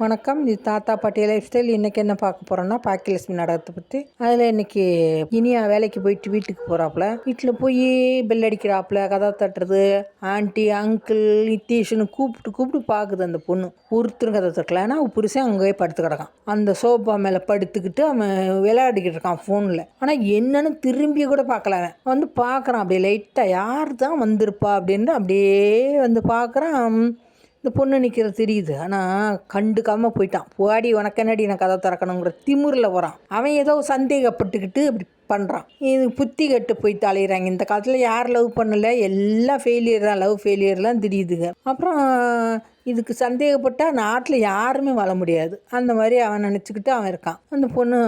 வணக்கம். இது தாத்தா பாட்டி லைஃப் ஸ்டைல் இன்றைக்கி என்ன பார்க்க போகிறோன்னா பாக்கியலட்சுமி நாடகத்தை பற்றி அதில் இன்றைக்கி இனியா வேலைக்கு போயிட்டு வீட்டுக்கு போகிறாப்புல வீட்டில் போய் பெல் அடிக்கிறாப்புல. கதை தட்டுறது. ஆண்டி அங்கிள் நித்தீஷ்னு கூப்பிட்டு கூப்பிட்டு பார்க்குது அந்த பொண்ணு. ஒருத்தரும் கதை தட்டல. ஏன்னா புருஷன் அங்கேயே படுத்து கிடக்கான். அந்த சோஃபா மேலே படுத்துக்கிட்டு அவன் விளையாடிக்கிட்டு இருக்கான் ஃபோனில் ஆனால் என்னன்னு திரும்பி கூட பார்க்கல அவன். வந்து பார்க்குறான். அப்படியே லைட்டாக யார் தான் வந்திருப்பா? அப்படின்னு அப்படியே வந்து பார்க்குறான். இந்த பொண்ணு நிற்கிறது தெரியுது. ஆனால் கண்டுக்காமல் போயிட்டான். போடி உனக்கு என்னடி நான் கதை திறக்கணுங்கிற திமுறில் வரான் அவன் ஏதோ சந்தேகப்பட்டுக்கிட்டு அப்படி பண்ணுறான் இது புத்தி கட்டு போய் தலையிறாங்க. இந்த காலத்தில் யார் லவ் பண்ணலை? எல்லாம் ஃபெயிலியர் தான். லவ் ஃபெயிலியர்லாம் திடீதுங்க அப்புறம் இதுக்கு சந்தேகப்பட்டால் நாட்டில் யாருமே வாழ முடியாது. அந்த மாதிரி அவன் நினச்சிக்கிட்டு அவன் இருக்கான். அந்த பொண்ணு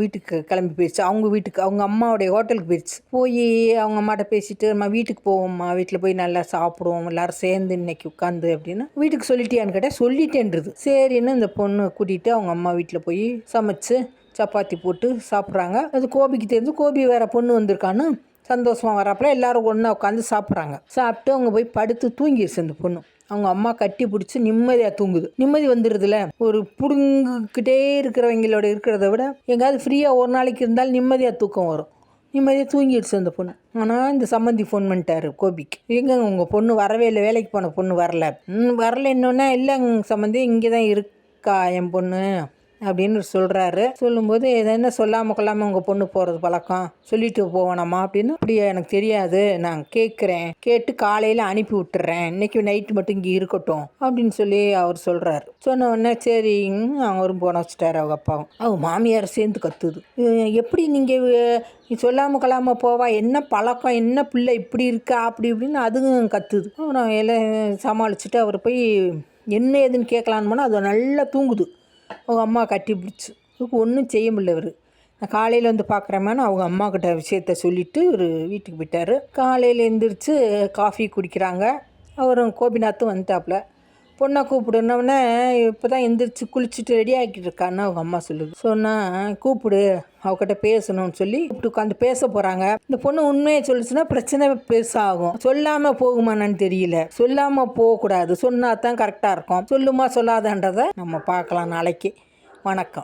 வீட்டுக்கு கிளம்பி போயிடுச்சு அவங்க வீட்டுக்கு அவங்க அம்மாவுடைய ஹோட்டலுக்கு போயிடுச்சு போய் அவங்க அம்மாட்ட பேசிட்டு நம்ம வீட்டுக்கு போவோம்மா. வீட்டில் போய் நல்லா சாப்பிடுவோம். எல்லாரும் சேர்ந்து இன்னைக்கு உட்காந்து அப்படின்னு வீட்டுக்கு சொல்லிட்டியான்னு கேட்டால் சொல்லிட்டேன்றது. சரின்னு இந்த பொண்ணு கூட்டிகிட்டு அவங்க அம்மா வீட்டில் போய் சமைச்சு சப்பாத்தி போட்டு சாப்பிட்றாங்க. அது கோபிக்கு தெரிஞ்சு கோபி வேற பொண்ணு வந்திருக்கான்னு சந்தோஷமாக வரப்பல எல்லாரும் ஒன்றா உட்காந்து சாப்பிட்றாங்க. சாப்பிட்டு அவங்க போய் படுத்து தூங்கிடுச்சு அந்த பொண்ணு. அவங்க அம்மா கட்டி பிடிச்சி நிம்மதியாக தூங்குது. நிம்மதி வந்துடுதுல ஒரு பிடுங்கிக்கிட்டே இருக்கிறவங்களோட இருக்கிறத விட எங்கேயாவது ஃப்ரீயாக ஒரு நாளைக்கு இருந்தாலும் நிம்மதியாக தூக்கம் வரும். நிம்மதியாக தூங்கிடுச்சு அந்த பொண்ணு. ஆனால் இந்த சம்மந்தி ஃபோன் பண்ணிட்டாரு கோபிக்கு. எங்க உங்கள் பொண்ணு வரவே இல்லை வேலைக்கு போன பொண்ணு வரல. ம் வரல இன்னொன்னே இல்லைங்க சம்மந்தி இங்கே தான் இருக்கா என் பொண்ணு? அப்படின்னு சொல்கிறாரு சொல்லும்போது என்ன சொல்லாமல் கொள்ளாமல் உங்கள் பொண்ணு போகிறது பழக்கம்? சொல்லிட்டு போகணுமா? அப்படின்னு அப்படியே எனக்கு தெரியாது. நான் கேட்குறேன் கேட்டு காலையில் அனுப்பி விட்டுறேன். இன்னைக்கு நைட்டு மட்டும் இங்கே இருக்கட்டும். அப்படின்னு சொல்லி அவர் சொல்கிறாரு சொன்ன உடனே சரிங்க அவரும் போன வச்சுட்டாரு அவங்க அப்பாவும். அவங்க மாமியார் சேர்ந்து கத்துது. எப்படி நீங்கள் சொல்லாமல் கொள்ளாமல் போவா? என்ன பழக்கம்? என்ன பிள்ளை இப்படி இருக்கா? அப்படி இப்படின்னு அதுவும் கத்துது. அப்புறம் எல்லாம் சமாளிச்சுட்டு அவர் போய் என்ன ஏதுன்னு கேட்கலான்னு போனால் அது நல்லா தூங்குது. அவங்க அம்மா கட்டி பிடிச்சி இதுக்கு ஒன்றும் செய்ய முடியல இவர். நான் காலையில் வந்து பார்க்குறேமேனு அவங்க அம்மா கிட்ட விஷயத்த சொல்லிவிட்டு ஒரு வீட்டுக்கு போயிட்டார். காலையில் எழுந்திரிச்சு காஃபி குடிக்கிறாங்க. அவரும் கோபிநாத்தும் வந்துட்டாப்புல. பொண்ணை கூப்பிடுனோடனே இப்போ தான் எந்திரிச்சு குளிச்சுட்டு ரெடி ஆகிட்டு இருக்கான்னு அவங்க அம்மா சொல்லுது. சொன்னால் கூப்பிடு. அவகிட்ட பேசணும்னு சொல்லி கூப்பிட்டு உட்காந்து பேச போகிறாங்க இந்த பொண்ணு உண்மையை சொல்லிச்சுன்னா பிரச்சனை பெருசாகும். சொல்லாமல் போகுமான்னு தெரியல. சொல்லாமல் போகக்கூடாது. சொன்னா தான் கரெக்டாக இருக்கும். சொல்லுமா சொல்லாதன்றதை நம்ம பார்க்கலாம் நாளைக்கு. வணக்கம்.